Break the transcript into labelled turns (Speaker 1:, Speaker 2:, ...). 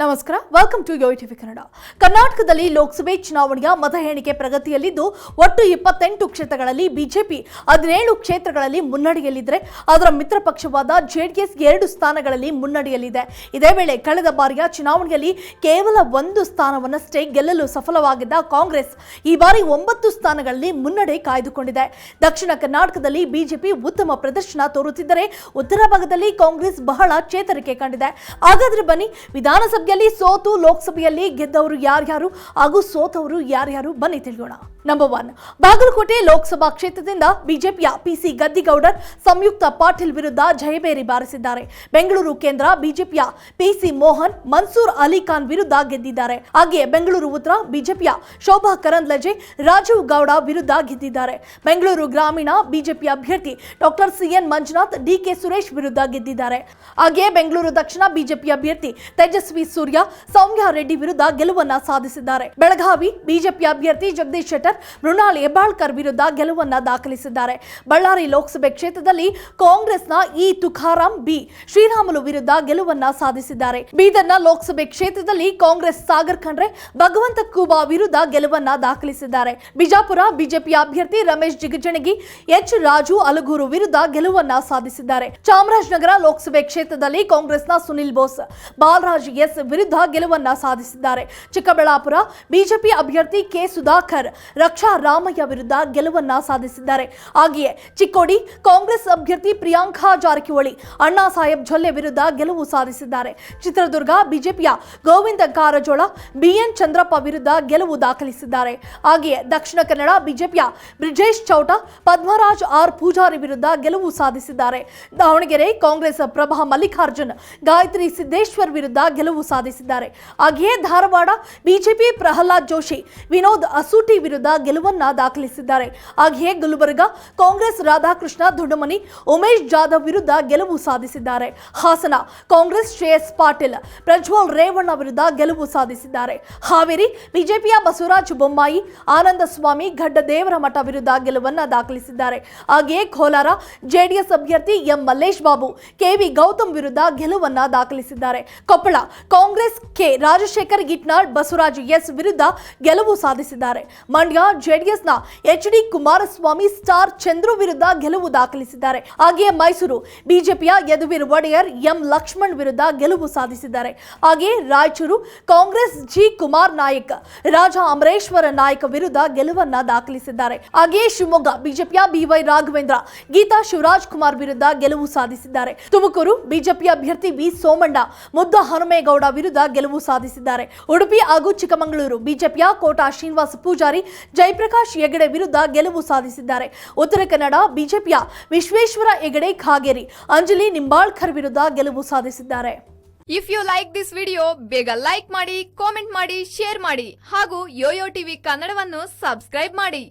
Speaker 1: ನಮಸ್ಕಾರ welcome to yo TV Kannada ಕರ್ನಾಟಕದಲ್ಲಿ ಲೋಕಸಭೆ ಚುನಾವಣೆಯ ಮತ ಎಣಿಕೆ ಪ್ರಗತಿಯಲ್ಲಿದ್ದು, ಒಟ್ಟು ಇಪ್ಪತ್ತೆಂಟು ಕ್ಷೇತ್ರಗಳಲ್ಲಿ ಬಿಜೆಪಿ ಹದಿನೇಳು ಕ್ಷೇತ್ರಗಳಲ್ಲಿ ಮುನ್ನಡೆಯಲ್ಲಿದ್ದರೆ ಅದರ ಮಿತ್ರ ಪಕ್ಷವಾದ ಜೆಡಿಎಸ್ ಎರಡು ಸ್ಥಾನಗಳಲ್ಲಿ ಮುನ್ನಡೆಯಲ್ಲಿದೆ. ಇದೇ ವೇಳೆ ಕಳೆದ ಬಾರಿಯ ಚುನಾವಣೆಯಲ್ಲಿ ಕೇವಲ ಒಂದು ಸ್ಥಾನವನ್ನಷ್ಟೇ ಗೆಲ್ಲಲು ಸಫಲವಾಗಿದ್ದ ಕಾಂಗ್ರೆಸ್ ಈ ಬಾರಿ ಒಂಬತ್ತು ಸ್ಥಾನಗಳಲ್ಲಿ ಮುನ್ನಡೆ ಕಾಯ್ದುಕೊಂಡಿದೆ. ದಕ್ಷಿಣ ಕರ್ನಾಟಕದಲ್ಲಿ ಬಿಜೆಪಿ ಉತ್ತಮ ಪ್ರದರ್ಶನ ತೋರುತ್ತಿದ್ದರೆ, ಉತ್ತರ ಭಾಗದಲ್ಲಿ ಕಾಂಗ್ರೆಸ್ ಬಹಳ ಚೇತರಿಕೆ ಕಂಡಿದೆ. ಹಾಗಾದರೆ ಬನ್ನಿ ವಿಧಾನಸಭೆಯಲ್ಲಿ ಸೋತು ಲೋಕಸಭೆಯಲ್ಲಿ ಗೆದ್ದವರು ಯಾರ್ಯಾರು? ಹಾಗೂ ಸೋತವರು ಯಾರ್ಯಾರು? ಬನ್ನಿ ತಿಳಿಯೋಣ. ನಂಬರ್ ಒನ್ ಬಾಗಲಕೋಟೆ ಲೋಕಸಭಾ ಕ್ಷೇತ್ರದಿಂದ ಬಿಜೆಪಿಯ ಪಿಸಿ ಗದ್ದಿಗೌಡರ್ ಸಂಯುಕ್ತ ಪಾಟೀಲ್ ವಿರುದ್ಧ ಜಯಬೇರಿ ಬಾರಿಸಿದ್ದಾರೆ. ಬೆಂಗಳೂರು ಕೇಂದ್ರ ಬಿಜೆಪಿಯ ಪಿಸಿ ಮೋಹನ್, ಮನ್ಸೂರ್ ಅಲಿ ಖಾನ್ ವಿರುದ್ಧ ಗೆದ್ದಿದ್ದಾರೆ. ಹಾಗೆಯೇ ಬೆಂಗಳೂರು ಉತ್ತರ ಬಿಜೆಪಿಯ ಶೋಭಾ ಕರಂದ್ಲಜೆ, ರಾಜೀವ್ ಗೌಡ ವಿರುದ್ಧ ಗೆದ್ದಿದ್ದಾರೆ. ಬೆಂಗಳೂರು ಗ್ರಾಮೀಣ ಬಿಜೆಪಿ ಅಭ್ಯರ್ಥಿ doctor C N Manjunath D K Suresh ವಿರುದ್ಧ ಗೆದ್ದಿದ್ದಾರೆ. ಹಾಗೆಯೇ ಬೆಂಗಳೂರು ದಕ್ಷಿಣ ಬಿಜೆಪಿ ಅಭ್ಯರ್ಥಿ ತೇಜಸ್ವಿ ಸೂರ್ಯ, ಸೌಮ್ಯ ರೆಡ್ಡಿ ವಿರುದ್ಧ ಗೆಲುವನ್ನ ಸಾಧಿಸಿದ್ದಾರೆ. ಬೆಳಗಾವಿ ಬಿಜೆಪಿ ಅಭ್ಯರ್ಥಿ ಜಗದೀಶ್ ಶೆಟ್ಟರ್ ಮೃಣಾಲ್ ಹೆಬ್ಬಾಳ್ಕರ್ ವಿರುದ್ಧ ಗೆಲುವನ್ನ ದಾಖಲಿಸಿದ್ದಾರೆ. ಬಳ್ಳಾರಿ ಲೋಕಸಭೆ ಕ್ಷೇತ್ರದಲ್ಲಿ ಕಾಂಗ್ರೆಸ್ನ ಇ ತುಕಾರಾಂ ಬಿ ಶ್ರೀರಾಮುಲು ವಿರುದ್ಧ ಗೆಲುವನ್ನ ಸಾಧಿಸಿದ್ದಾರೆ. ಬೀದರ್ನ ಲೋಕಸಭೆ ಕ್ಷೇತ್ರದಲ್ಲಿ ಕಾಂಗ್ರೆಸ್ ಸಾಗರ್ ಖಂಡ್ರೆ ಭಗವಂತ ಕೂಬಾ ವಿರುದ್ಧ ಗೆಲುವನ್ನ ದಾಖಲಿಸಿದ್ದಾರೆ. ಬಿಜಾಪುರ ಬಿಜೆಪಿ ಅಭ್ಯರ್ಥಿ ರಮೇಶ್ ಜಿಗಜಣಗಿ, ಎಚ್ ರಾಜು ಅಲಗೂರು ವಿರುದ್ಧ ಗೆಲುವನ್ನ ಸಾಧಿಸಿದ್ದಾರೆ. ಚಾಮರಾಜನಗರ ಲೋಕಸಭೆ ಕ್ಷೇತ್ರದಲ್ಲಿ ಕಾಂಗ್ರೆಸ್ನ ಸುನಿಲ್ ಬೋಸ್, ಬಾಲರಾಜ್ ಎಸ್ ವಿರುದ್ಧ ಗೆಲುವನ್ನ ಸಾಧಿಸಿದ್ದಾರೆ. ಚಿಕ್ಕಬಳ್ಳಾಪುರ ಬಿಜೆಪಿ ಅಭ್ಯರ್ಥಿ ಕೆ ಸುಧಾಕರ್ ರಕ್ಷಾ ರಾಮಯ್ಯ ವಿರುದ್ಧ ಗೆಲುವನ್ನ ಸಾಧಿಸಿದ್ದಾರೆ. ಹಾಗೆಯೇ ಚಿಕ್ಕೋಡಿ ಕಾಂಗ್ರೆಸ್ ಅಭ್ಯರ್ಥಿ ಪ್ರಿಯಾಂಕಾ ಜಾರಕಿಹೊಳಿ, ಅಣ್ಣಾ ಸಾಹೇಬ್ ಜೊಲ್ಲೆ ವಿರುದ್ಧ ಗೆಲುವು ಸಾಧಿಸಿದ್ದಾರೆ. ಚಿತ್ರದುರ್ಗ ಬಿಜೆಪಿಯ ಗೋವಿಂದ ಕಾರಜೋಳ, ಬಿಎನ್ ಚಂದ್ರಪ್ಪ ವಿರುದ್ಧ ಗೆಲುವು ದಾಖಲಿಸಿದ್ದಾರೆ. ಹಾಗೆಯೇ ದಕ್ಷಿಣ ಕನ್ನಡ ಬಿಜೆಪಿಯ ಬ್ರಿಜೇಶ್ ಚೌಟ, ಪದ್ಮರಾಜ್ ಆರ್ ಪೂಜಾರಿ ವಿರುದ್ಧ ಗೆಲುವು ಸಾಧಿಸಿದ್ದಾರೆ. ದಾವಣಗೆರೆ ಕಾಂಗ್ರೆಸ್ ಪ್ರಭಾ ಮಲ್ಲಿಕಾರ್ಜುನ್, ಗಾಯತ್ರಿ ಸಿದ್ದೇಶ್ವರ್ ವಿರುದ್ಧ ಗೆಲುವು ಸಾಧಿಸಿದ್ದಾರೆ. ಹಾಗೆಯೇ ಧಾರವಾಡ ಬಿಜೆಪಿ ಪ್ರಹ್ಲಾದ್ ಜೋಶಿ, ವಿನೋದ್ ಅಸೂಟಿ ವಿರುದ್ಧ ಗೆಲುವನ್ನ ದಾಖಲಿಸಿದ್ದಾರೆ. ಹಾಗೆಯೇ ಗುಲ್ಬರ್ಗ ಕಾಂಗ್ರೆಸ್ ರಾಧಾಕೃಷ್ಣ, ದೊಡ್ಡಮನಿ, ಉಮೇಶ್ ಜಾಧವ್ ವಿರುದ್ಧ ಗೆಲುವು ಸಾಧಿಸಿದ್ದಾರೆ. ಹಾಸನ ಕಾಂಗ್ರೆಸ್ ಶ್ರೇಯಸ್ ಪಾಟೀಲ್, ಪ್ರಜ್ವಲ್ ರೇವಣ್ಣ ವಿರುದ್ಧ ಗೆಲುವು ಸಾಧಿಸಿದ್ದಾರೆ. ಹಾವೇರಿ ಬಿಜೆಪಿಯ ಬಸವರಾಜ ಬೊಮ್ಮಾಯಿ ಆನಂದ ಸ್ವಾಮಿ ಗಡ್ಡದೇವರ ಮಠ ವಿರುದ್ಧ ಗೆಲುವನ್ನ ದಾಖಲಿಸಿದ್ದಾರೆ. ಹಾಗೆಯೇ ಕೋಲಾರ ಜೆಡಿಎಸ್ ಅಭ್ಯರ್ಥಿ M Mallesh Babu K V Gautam ವಿರುದ್ಧ ಗೆಲುವನ್ನ ದಾಖಲಿಸಿದ್ದಾರೆ. ಕೊಪ್ಪಳ ಕಾಂಗ್ರೆಸ್ ಕೆ ರಾಜಶೇಖರ್ ಗಿಟ್ನಾಳ್, ಬಸವರಾಜ್ ಎಸ್ ವಿರುದ್ಧ ಗೆಲುವು ಸಾಧಿಸಿದ್ದಾರೆ. ಮಂಡ್ಯ ಜೆಡಿಎಸ್ನ H D Kumaraswamy star Chandru ವಿರುದ್ಧ ಗೆಲುವು ದಾಖಲಿಸಿದ್ದಾರೆ. ಹಾಗೆಯೇ ಮೈಸೂರು ಬಿಜೆಪಿಯ ಯದುವೀರ್ ಒಡೆಯರ್ ಎಂ ಲಕ್ಷ್ಮಣ್ ವಿರುದ್ಧ ಗೆಲುವು ಸಾಧಿಸಿದ್ದಾರೆ. ಹಾಗೆಯೇ ರಾಯಚೂರು ಕಾಂಗ್ರೆಸ್ ಜಿ ಕುಮಾರ್ ನಾಯಕ್, ರಾಜ ಅಮರೇಶ್ವರ ನಾಯಕ್ ವಿರುದ್ಧ ಗೆಲುವನ್ನ ದಾಖಲಿಸಿದ್ದಾರೆ. ಹಾಗೆಯೇ ಶಿವಮೊಗ್ಗ ಬಿಜೆಪಿಯ ಬಿವೈ ರಾಘವೇಂದ್ರ, ಗೀತಾ ಶಿವರಾಜ್ ಕುಮಾರ್ ವಿರುದ್ಧ ಗೆಲುವು ಸಾಧಿಸಿದ್ದಾರೆ. ತುಮಕೂರು ಬಿಜೆಪಿ ಅಭ್ಯರ್ಥಿ ವಿ ಸೋಮಣ್ಣ, ಮುದ್ದ ಹನುಮೇಗೌಡ ವಿರುದ್ಧ ಗೆಲುವು ಸಾಧಿಸಿದ್ದಾರೆ. ಉಡುಪಿ ಹಾಗೂ ಚಿಕ್ಕಮಗಳೂರು ಬಿಜೆಪಿಯ ಕೋಟಾ ಶ್ರೀನಿವಾಸ ಪೂಜಾರಿ ಜಯಪ್ರಕಾಶ್ ಹೆಗಡೆ ವಿರುದ್ಧ ಗೆಲುವು ಸಾಧಿಸಿದ್ದಾರೆ. ಉತ್ತರ ಕನ್ನಡ, ಬಿಜೆಪಿಯ ವಿಶ್ವೇಶ್ವರ ಹೆಗಡೆ ಖಾಗೇರಿ ಅಂಜಲಿ ನಿಂಬಾಳ್ಕರ್ ವಿರುದ್ಧ ಗೆಲುವು ಸಾಧಿಸಿದ್ದಾರೆ.
Speaker 2: If you like this video ಬೇಗ ಲೈಕ್ ಮಾಡಿ ಕಾಮೆಂಟ್ ಮಾಡಿ ಶೇರ್ ಮಾಡಿ ಹಾಗೂ ಯೋಯೋ ಟಿವಿ ಕನ್ನಡವನ್ನು ಸಬ್ಸ್ಕ್ರೈಬ್ ಮಾಡಿ.